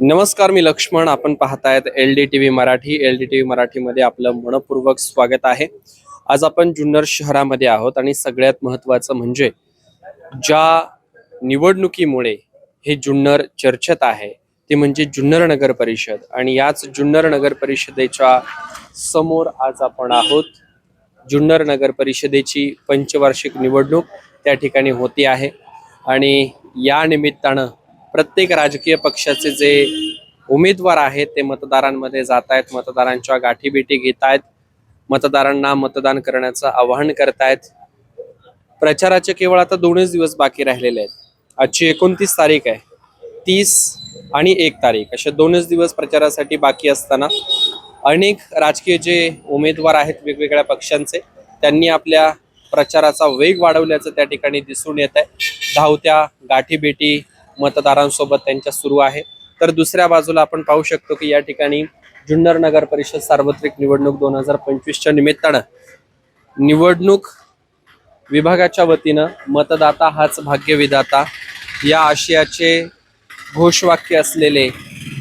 नमस्कार मी लक्ष्मण. आपण पाहतायत L D T V Marathi. L D T V मराठीमध्ये आपलं मनपूर्वक स्वागत आहे. आज आपण जुन्नर शहरामध्ये आहोत आणि सगळ्यात महत्त्वाचं म्हणजे ज्या निवडणुकीमुळे हे जुन्नर चर्चेत आहे ते म्हणजे जुन्नर नगर परिषद. आणि याच जुन्नर नगर परिषदेच्या समोर आज आपण आहोत. जुन्नर नगर परिषदेची पंचवार्षिक निवडणूक त्या ठिकाणी होती आहे. आणि या निमित्तानं प्रत्येक राजकीय पक्षाचे जे उमेदवार आहेत ते मतदारांमध्ये जात आहेत मतदारांच्या गाठीभेटी घेत आहेत मतदारांना मतदान करण्याचं आवाहन करतायत प्रचाराचे केवळ आता दोनच दिवस बाकी राहिलेले आहेत. आजची एकोणतीस तारीख आहे. तीस आणि एक तारीख असे दोनच दिवस प्रचारासाठी बाकी असताना अनेक राजकीय जे उमेदवार आहेत वेगवेगळ्या पक्षांचे त्यांनी आपल्या प्रचाराचा वेग वाढवल्याचं त्या ठिकाणी दिसून येत आहे. धावत्या गाठीभेटी मतदारांसोबत त्यांच्या सुरू आहे. तर दुसऱ्या बाजूला आपण पाहू शकतो की या ठिकाणी जुन्नर नगर परिषद सार्वत्रिक निवडणूक दोन हजार पंचवीसच्या निमित्तानं निवडणूक विभागाच्या वतीनं मतदाता हाच भाग्यविधाता या आशयाचे घोषवाक्य असलेले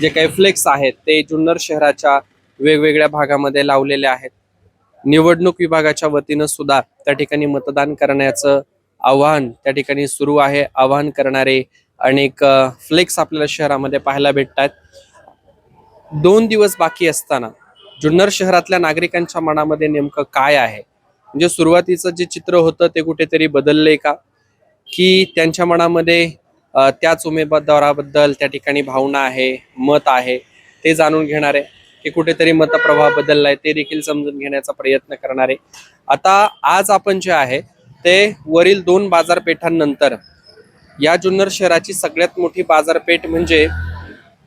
जे काही फ्लेक्स आहेत ते जुन्नर शहराच्या वेगवेगळ्या भागामध्ये लावलेले आहेत. निवडणूक विभागाच्या वतीनं सुद्धा त्या ठिकाणी मतदान करण्याचं आव्हान त्या ठिकाणी सुरू आहे. आवाहन करणारे अनेक फ्लेक्स आपल्याला शहरामध्ये पाहायला भेटतात. दोन दिवस बाकी असताना जुन्नर शहरातल्या नागरिकांच्या मनामध्ये नेमकं काय आहे? म्हणजे सुरुवातीचं जे चित्र होतं ते कुठेतरी बदललंय का? की त्यांच्या मनामध्ये त्याच उमेदवाराबद्दल त्या ठिकाणी भावना आहे मत आहे ते जाणून घेणारे की कुठेतरी मतप्रवाह बदललाय ते देखील समजून घेण्याचा प्रयत्न करणारे. आता आज आपण जे आहे ते वरील दोन बाजारपेठांनंतर या जुन्नर शहराची सगळ्यात मोठी बाजारपेठ म्हणजे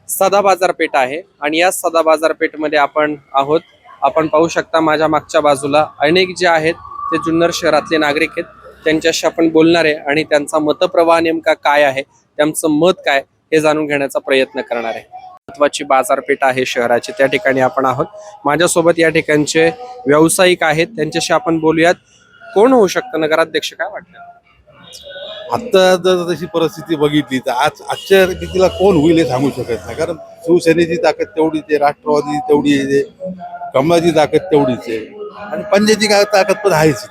सदा बाजारपेठ आहे. आणि या सदा बाजारपेठमध्ये आपण आहोत. आपण पाहू शकता माझ्या मागच्या बाजूला अनेक जे आहेत ते जुन्नर शहरातले नागरिक आहेत. त्यांच्याशी आपण बोलणार आहे आणि त्यांचा मतप्रवाह नेमका काय आहे त्यांचं मत काय हे जाणून घेण्याचा प्रयत्न करणार आहे. महत्वाची बाजारपेठ आहे शहराची त्या ठिकाणी आपण आहोत. माझ्यासोबत या ठिकाणचे व्यावसायिक आहेत त्यांच्याशी आपण बोलूयात. कोण होऊ शकतं? नगराध्यक्ष काय वाटतं? आता जर तशी परिस्थिती बघितली तर आज आजच्या रीतीला कोण होईल हे सांगू शकत नाही. कारण शिवसेनेची ताकद तेवढीच आहे राष्ट्रवादी तेवढी आहे कमळाची ताकद तेवढीच आहे. आणि पंजाची काय ताकद पण आहेच.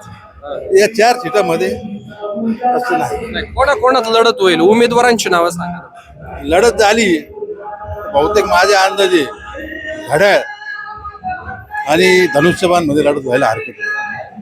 या चार सीटामध्ये असं नाही. कोणा कोणात लढत होईल? उमेदवारांची नावं सांगा. लढत झाली. बहुतेक माझ्या अंदाजे घड्याळ आणि धनुष्यबाणमध्ये लढत व्हायला हरकत नाही.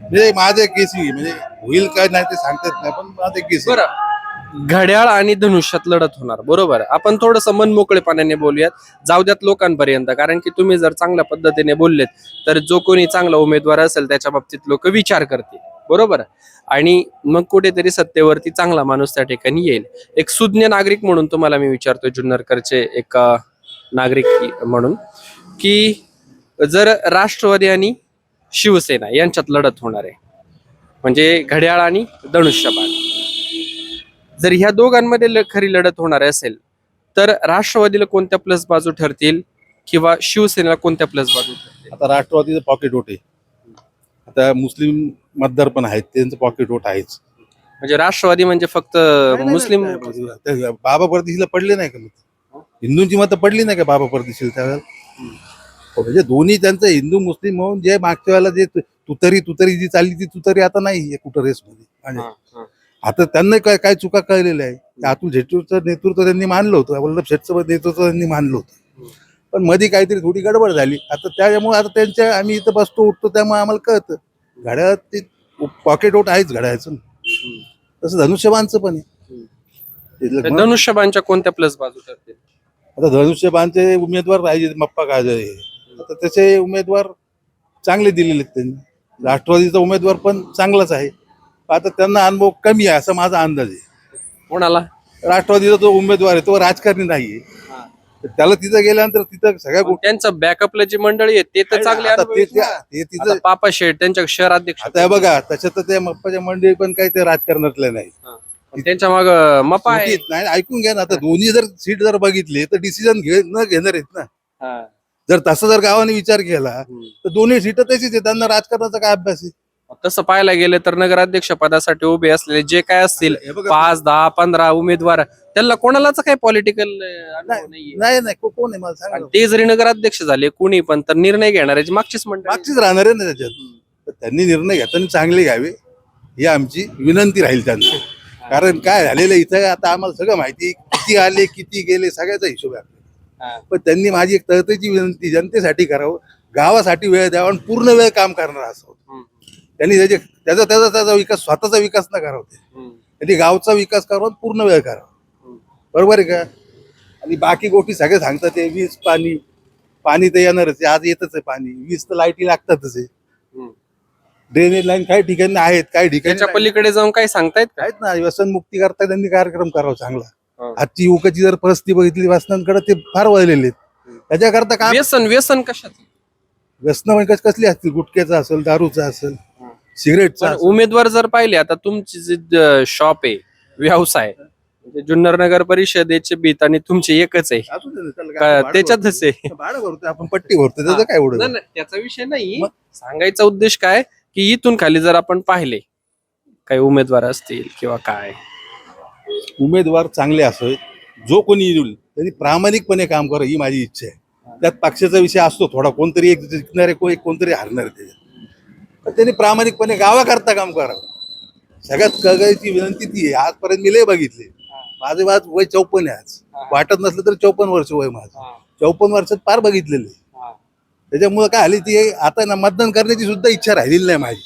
म्हणजे माझे केसी म्हणजे होईल काय नाही ते सांगता येत नाही पण माझे केसी बरं. घड्याळ आणि धनुष्यात लढत होणार बरोबर आपण थोडस मन मोकळेपणाने बोलूयात. जाऊ द्यात लोकांपर्यंत कारण की तुम्ही जर चांगल्या पद्धतीने बोललेत तर जो कोणी चांगला उमेदवार असेल त्याच्या बाबतीत लोक विचार करतील बरोबर आणि मग कुठेतरी सत्तेवरती चांगला माणूस त्या ठिकाणी येईल. एक सुज्ञ नागरिक म्हणून तुम्हाला मी विचारतोय जुन्नरकरचे एक नागरिक म्हणून की जर राष्ट्रवादी आणि शिवसेना यांच्यात लढत होणार आहे म्हणजे घड्याळ आणि धनुष्यबाण जर ह्या दोघांमध्ये खरी लढत होणार असेल तर राष्ट्रवादीला कोणत्या प्लस बाजू ठरतील किंवा शिवसेनेला कोणत्या प्लस बाजू ठरतील? आता राष्ट्रवादीचं पॉकेट वोट आहे. आता मुस्लिम मतदार पण आहेत त्यांचं पॉकेट वोट आहेच. म्हणजे राष्ट्रवादी म्हणजे फक्त मुस्लिम बाबा परदेशीला पडले नाही का हिंदूंची मतं पडली नाही का बाबा परदेशीला त्यावेळेला? हो, म्हणजे दोन्ही त्यांचं हिंदू मुस्लिम म्हणून जे मागच्या वेळेला जे तुतारी तुतारी जी चालली ती तुतारी आता नाही कुठं रेसमध्ये आणि हा, हा. आता त्यांना काय काय चुका कळलेल्या आहे अतुल शेट्टीचं नेतृत्व त्यांनी मानलं होतं. वल्लभ शेठचं नेतृत्व त्यांनी मानलं होतं. पण मध्ये काहीतरी थोडी गडबड झाली. आता त्याच्यामुळे आता त्यांच्या आम्ही इथं बसतो उठतो त्यामुळे आम्हाला कळतं. घड्याळात ते पॉकेट ओट आहेच घड्याळाचं. तसं धनुष्यबाणचं पण आहे. धनुष्यबाणच्या कोणत्या प्लस बाजू ठरतील? आता धनुष्यबाणचे उमेदवार पाहिजे मप्पा काजळे. आता त्याचे उमेदवार चांगले दिलेले आहेत त्यांनी. राष्ट्रवादीचा उमेदवार पण चांगलाच आहे. आता त्यांना अनुभव कमी आहे असा माझा अंदाज आहे. कोणाला? राष्ट्रवादीचा जो उमेदवार आहे तो राजकारणी नाहीये. तर त्याला तिथं गेल्यानंतर तिथं सगळ्या गोष्टी त्यांचं बॅकअपला जी मंडळी आहे ते तर चांगले आता अनुभवी ते- आहेत ना. ते आता तिथं पापा शेठ त्यांच्या शहराध्यक्ष आता हे बघा तशा तर त्या मप्पाच्या मंडळी पण काही ते राजकारणातले नाही. हा. त्यांच्या माग मपा आहे. नाही ऐकून घ्या ना आता दोन्ही जर सीट जर बघितली तर डिसिजन घे न घेणार आहेत ना. हा. जर तसा जर गावाने विचार केला हम्म. तर दोन्ही सीट तशीच आहे त्यांना राजकारणाचा काय अभ्यास आहे? तसं पाहायला गेलं तर नगराध्यक्ष पदासाठी उभे असलेले जे काय असतील पाच दहा पंधरा उमेदवार त्यांना कोणालाच काही पॉलिटिकल नाही नाही को- कोण आहे मला सांगा. आणि ते जरी नगराध्यक्ष झाले कुणी पण तर निर्णय घेणाऱ्याची मागचीच मंडळी मागचीच राहणार आहे ना त्याच्यात. तर त्यांनी निर्णय घेताना चांगले घ्यावे ही आमची विनंती राहील त्यांना. कारण काय झालेलं इथं आता आम्हाला सगळं माहिती किती आले किती गेले सगळ्याचा हिशोब आहे. आपल्याला. पण त्यांनी माझी एक तळतळीची विनंती जनतेसाठी करावं गावासाठी वेळ द्यावा आणि पूर्ण वेळ काम करणार हम्म, त्यांनी त्याचे त्याचा त्याचा त्याचा विकास स्वतःचा विकास न करावा ते. हम्म, त्यांनी गावचा विकास करावा पूर्ण वेळ करावा. बरोबर आहे का? आणि बाकी गोष्टी सगळे सांगतात ते वीज पाणी. पाणी तर येणारच आहे आज येतच आहे पाणी. वीज तर लाईटी लागतातच आहे. ड्रेनेज लाईन काही ठिकाणी आहेत काही ठिकाणी त्याच्या. पलीकडे जाऊन काय सांगतायत का? आहेत ना व्यसनमुक्ती करता त्यांनी कार्यक्रम करावा चांगला. आजची युवकाची जर परिस्थिती बघितली व्यसनांकडे ते फार वळलेले आहेत. त्याच्याकरता काय व्यसन व्यसन कशाच? व्यसन म्हणजे कसली असतील? गुटख्याचं असेल दारूचं असेल. सिगरेटचं असेल. उमेदवार जर पाहिले आता तुमची जे शॉप आहे व्यवसाय म्हणजे जुन्नर नगर परिषदेचे भीत आणि तुमचे एकच आहे. असू का- भाडं त्याच्यातच. आहे. भाडं भरतो आपण पट्टी भरतो त्याचं काय एवढं? नाही, नाही, त्याचा विषय नाही. मग? सांगायचा उद्देश काय की इथून खाली जर आपण पाहिले काही उमेदवार असतील किंवा काय? उमेदवार चांगले असावेत जो कोणी येईल त्यांनी प्रामाणिकपणे काम करा ही माझी इच्छा आहे. त्यात पक्षाचा विषय असतो थोडा कोणतरी एक जिंकणारे कोण कोणतरी हारणार त्याच्यात. पण त्यांनी प्रामाणिकपणे गावाकरता काम करावं. सगळ्यात कगायची विनंती ती आहे. आजपर्यंत मी लय बघितले. माझे वाज वय चौपन्न आहे आज. वाटत नसलं तर चौपन्न वर्ष वय माझं. चौपन्न वर्षात फार बघितलेले त्याच्यामुळे काय झाली ती आता ना मतदान करण्याची सुद्धा इच्छा राहिलेली नाही माझी.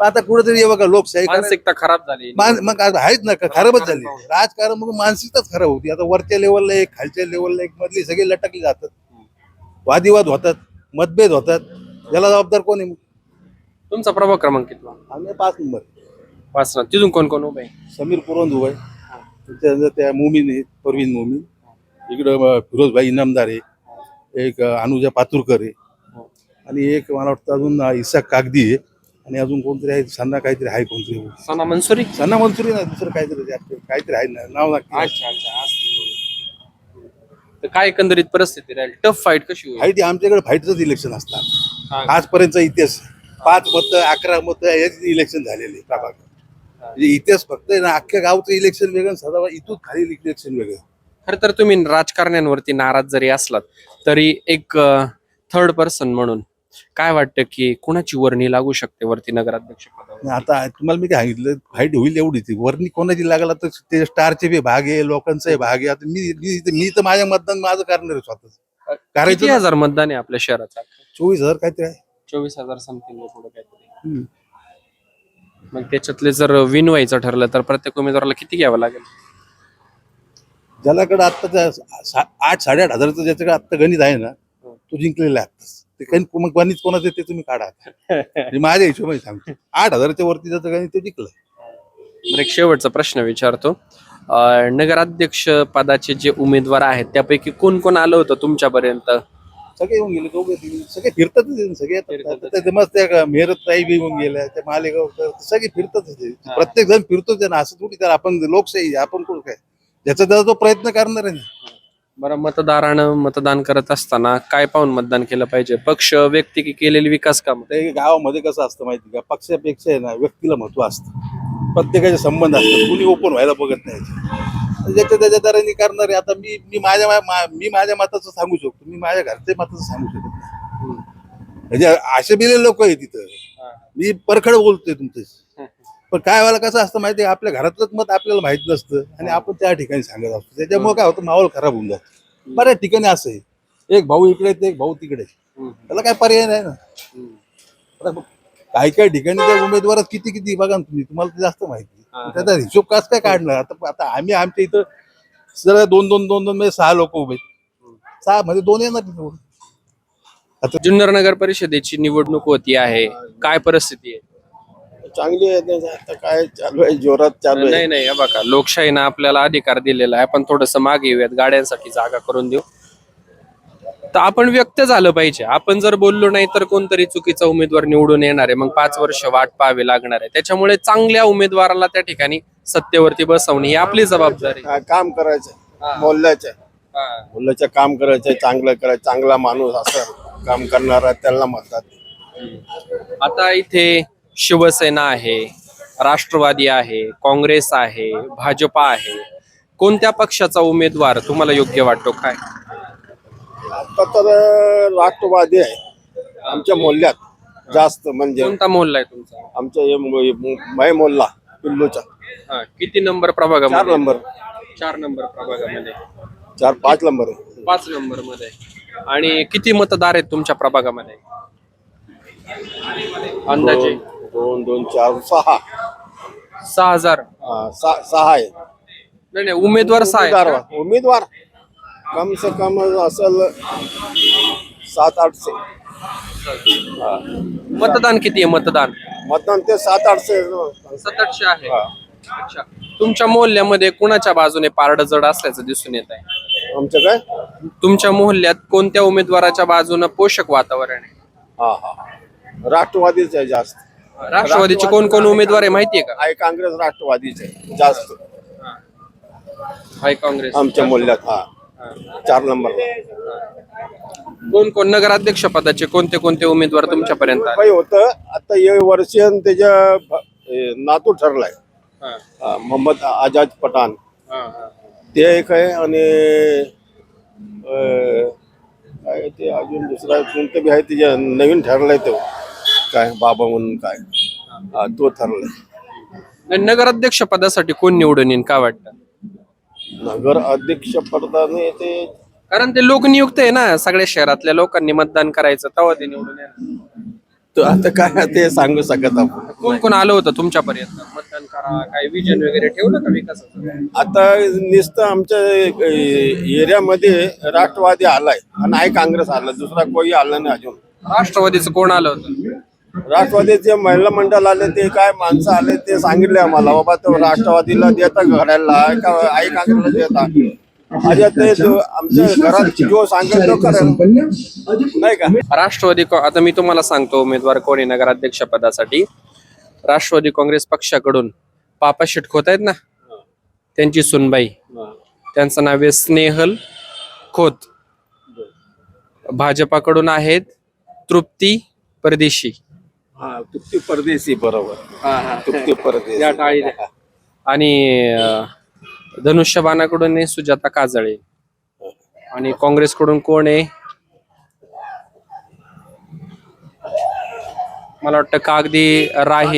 आता कुठेतरी बघा लोकशाही मानसिकता खराब झाली. मग आहेच ना खराबच झाली. राजकारण मग मानसिकताच खराब होती. आता वरच्या लेवलला एक खालच्या लेवलला एक मधली सगळे लटकले जातात. वादिवाद होतात मतभेद होतात. याला जबाबदार कोण आहे? तुमचा प्रभाग क्रमांक कितवा आम्ही पाच नंबर. पाच ना तिथून कोण कोण उभे आहे? समीर पुरवंद उभा आहे. त्याच्यानंतर त्या मोमीन आहेत परवीन मोमीन. इकडं अं, फिरोजभाई इनामदार आहे. एक अं, अनुजा पातुरकर आहे. आणि एक मला वाटतं अजून अं, इसाक कागदी आहे. आणि अजून कोणतरी आहे सन्ना काहीतरी आहे कोणतरी. सना मनसुरी सन्ना मंजुरी ना दुसरं काहीतरी आहे. आपलं. काहीतरी आहे ना नाव नक्की अच्छा अच्छा असं. तर काय एकंदरीत परिस्थिती राहील? टफ फाईट कशी होईल? आहे ती आमच्याकडे फाईटच इलेक्शन असतात हा. आजपर्यंतचा इतिहास. पाच मत अकरा मत हेच इलेक्शन झालेले प्रभाग म्हणजे इतिहास फक्त ना अख्ख्या गावचं इलेक्शन वेगळं सदा इथून खाली इलेक्शन वेगळं. खर तर तुम्ही राजकारण्यांवरती नाराज जरी असलात तरी एक थर्ड पर्सन म्हणून काय वाटतं की कुणाची वर्णी लागू शकते वरती नगराध्यक्ष पदावर? आता तुम्हाला मी काय सांगितलं फाईट होईल एवढी ती वरणी कोणाची लागला तर ते स्टारचे बी भाग आहे लोकांचाही भाग आहे. आता मी मी तर माझ्या मतदान माझं करणार आहे स्वतःच. किती हजार मतदान आहे आपल्या शहराचा? चोवीस हजार काहीतरी आहे. चोवीस हजार समथिंग पुढे काहीतरी. हम्म. मग त्याच्यातले जर विन व्हायचं ठरलं तर प्रत्येक उमेदवाराला किती घ्यावं लागेल? ज्यालाकडे आत्ताच्या सा- आठ साडेआठ हजाराचं ज्याच्याकडे आत्ता गणित आहे ना तो जिंकलेला आहे आत्ताच. ते काही मग गणित कोणाचं ते तुम्ही काढा म्हणजे माझ्या हिशोबाने सांगतो. आठ हजाराच्या वरती ज्याचं गणित तो जिंकलं एक शेवटचा प्रश्न विचारतो. अं, नगराध्यक्ष पदाचे जे उमेदवार आहेत त्यापैकी कोण कोण आलं होतं तुमच्यापर्यंत? सगळे येऊन गेले दोघे तिघे. सगळे फिरतातच आहे ना, सगळे येतात. फिरतातच. आता ते मस्त त्या मेहरत ताई बी येऊन गेल्या त्या मालेगाव सगळे फिरतातच आहे. हा. प्रत्येक जण फिरतोच आहे ना असं थोडी तर आपण लोकशाही आहे, आपण कोण काय ज्याचा त्याचा तो प्रयत्न करणार आहे ना बरं मतदारानं मतदान करत असताना काय पाहून मतदान केलं पाहिजे पक्ष व्यक्ती की केलेली विकास काम ते गावामध्ये कसं असतं माहिती का पक्षापेक्षा आहे ना व्यक्तीला महत्त्व असतं प्रत्येकाचे संबंध असतात कुणी ओपन व्हायला बघत नाही ज्याच्या त्याच्या तऱ्हेने करणारे आता मी मी माझ्या मा- मी माझ्या मताचं सांगू शकतो. मी माझ्या घरच्या मताचं सांगू शकतो म्हणजे असे बिले लोक आहे तिथं मी परखड बोलतोय तुमच्याशी पण काय व्हायला कसं असतं माहिती आहे? आपल्या घरातलंच मत आपल्याला माहीत नसतं आणि आपण त्या ठिकाणी सांगत असतो. त्याच्यामुळे काय होतं? माहोल खराब होऊन जातो. बऱ्याच ठिकाणी असं आहे. एक भाऊ इकडे ते एक भाऊ तिकडे. त्याला काय पर्याय नाही ना. आता काही काही ठिकाणी त्या उमेदवारात किती किती बघा ना तुम्ही. तुम्हाला ते जास्त माहिती त्याचा हिशोब कस काय काढणार? आता आता आम्ही आमच्या इथं सर दोन दोन दोन दोन म्हणजे सहा लोक उभे आहेत. सहा म्हणजे दोन येणार तिथं. जुन्नर नगर परिषदेची निवडणूक होती आहे. काय परिस्थिती आहे? चांगली आहे त्यांचं आता काय चालू आहे? जोरात चालू आहे. नाही नाही हे बघा लोकशाहीनं आपल्याला अधिकार दिलेला आहे आपण थोडस मागे येऊयात. गाड्यांसाठी जागा करून देऊ. तर आपण व्यक्त झालं पाहिजे. आपण जर बोललो नाही तर कोणतरी चुकीचा उमेदवार निवडून येणार आहे. मग पाच वर्ष वाट पाहावी लागणार आहे. त्याच्यामुळे चांगल्या उमेदवाराला त्या ठिकाणी सत्तेवरती बसवणे ही आपली जबाबदारी हा, काम. करायचं मोल्ल्याचं हा. काम करायचं चांगलं करायचं चांगला माणूस असं काम करणारा त्याला म्हणतात. आता इथे शिवसेना आहे राष्ट्रवादी आहे काँग्रेस आहे भाजपा आहे. कोणत्या पक्षाचा उमेदवार तुम्हाला योग्य वाटतो? काय? आता तर राष्ट्रवादी आहे. आमच्या मोल्ल्यात जास्त म्हणजे कोणता मोहल्ला आहे तुमचा? आमच्या हे मु- मय मोल्ला पिल्लूचा. हा, किती नंबर चार प्रभागामध्ये नंबर. चार नंबर प्रभागामध्ये. चार पाच नंबर आहे. पाच नंबरमध्ये आणि किती मतदार आहेत तुमच्या प्रभागामध्ये? अंदाजे. दोन दोन दोन चार सहा. सहा हजार. हा, सहा सहा आहे नाही नाही उमेदवार सहा आहेत उमेदवार का? उमेदवार. कम से कम असेल सात आठशे हा. मतदान किती आहे मतदान? मतदान ते सात आठशे सततशे आहे. हा. अच्छा. तुमच्या मोहल्ल्यामध्ये कुणाच्या बाजूने पारड जड असल्याचं दिसून येत आहे? आमचं काय? तुमच्या मोहल्ल्यात कोणत्या उमेदवाराच्या बाजूनं पोषक वातावरण आहे? हा हा राष्ट्रवादीच आहे जास्त. राष्ट्रवादीचे कोण कोण उमेदवार आहे माहितीये का? आहे काँग्रेस राष्ट्रवादीच आहे. जास्त. हाय काँग्रेस. आमच्या मूल्यात हा. चार नंबरला कोण कोण नगराध्यक्ष पदाचे कोणते कोणते उमेदवार तुमच्यापर्यंत आले? काही होतं आता हे वर्ष त्याच्या भ- हे नातू ठरलाय. हा, हा, मोहम्मद आजाद पठाण. हा, हा. ते एक आहे आणि अं, काय ते अजून दुसरा कोणतं बी आहे त्याच्या नवीन ठरलाय तो. काय बाबा म्हणून काय. हा तो ठरलाय. नगराध्यक्ष पदासाठी कोण निवडून येईन का वाटतं? नगर अध्यक्ष पदाने ते कारण ते लोकनियुक्त आहे ना सगळ्या शहरातल्या लोकांनी मतदान करायचं तेव्हा ते निवडून येणार. तो आता काय ते सांगू शकत आपण. कोण कोण आलं होतं तुमच्यापर्यंत? मतदान करा काय विजन वगैरे ठेवलं का विकासाचं? आता नुसतं आमच्या ए- एरियामध्ये राष्ट्रवादी आलाय आणि आहे काँग्रेस आला दुसरा कोणी आला नाही अजून. राष्ट्रवादीचं कोण आलं होतं? राष्ट्रवादीचे महिला मंडळ आले ते काय माणसं आले ते सांगितले आम्हाला. बाबा तो राष्ट्रवादीला देता घडायला का आई काँग्रेसला देता. ते आमच्या घरात जो सांगेल तो करेल नाही का? राष्ट्रवादी आता मी तुम्हाला सांगतो उमेदवार कोणी नगराध्यक्ष पदासाठी. राष्ट्रवादी काँग्रेस पक्षाकडून पापा शिटखोत आहेत ना? त्यांची सुनबाई. त्यांचं नाव आहे स्नेहल खोत. भाजपाकडून आहेत तृप्ती परदेशी. हा तुप्ती परदेशी बरोबर तुप्ती परदेशी या. आणि अं, धनुष्यबाणाकडून आहे सुजाता काजळे. आणि काँग्रेसकडून कोण आहे? मला वाटतं कागदी राही